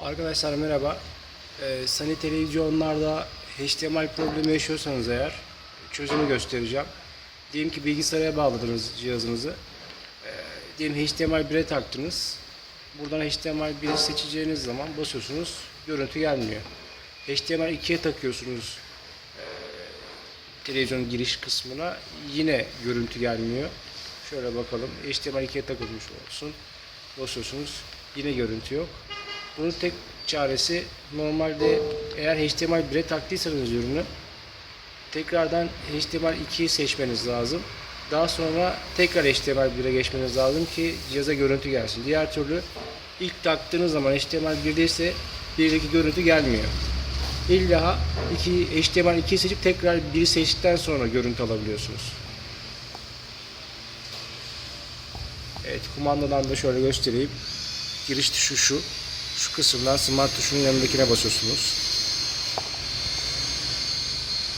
Arkadaşlar merhaba. Ee, Sani televizyonlarda HDMI problemi yaşıyorsanız eğer çözümü göstereceğim. Diyelim ki bilgisayara bağladınız cihazınızı. Ee, diyelim HDMI 1'e taktınız. Buradan HDMI 1'i seçeceğiniz zaman basıyorsunuz. Görüntü gelmiyor. HDMI 2'ye takıyorsunuz ee, televizyon giriş kısmına. Yine görüntü gelmiyor. Şöyle bakalım. HDMI 2'ye takılmış olsun. Basıyorsunuz. Yine görüntü yok. Bunun tek çaresi normalde eğer HDMI 1'e taktıysanız ürünü tekrardan HDMI 2'yi seçmeniz lazım. Daha sonra tekrar HDMI 1'e geçmeniz lazım ki cihaza görüntü gelsin. Diğer türlü ilk taktığınız zaman HDMI 1'de ise 1'deki görüntü gelmiyor. İlla iki, HDMI 2'yi seçip tekrar 1'i seçtikten sonra görüntü alabiliyorsunuz. Evet kumandadan da şöyle göstereyim. Giriş tuşu şu. Şu kısımdan smart tuşunun yanındakine basıyorsunuz.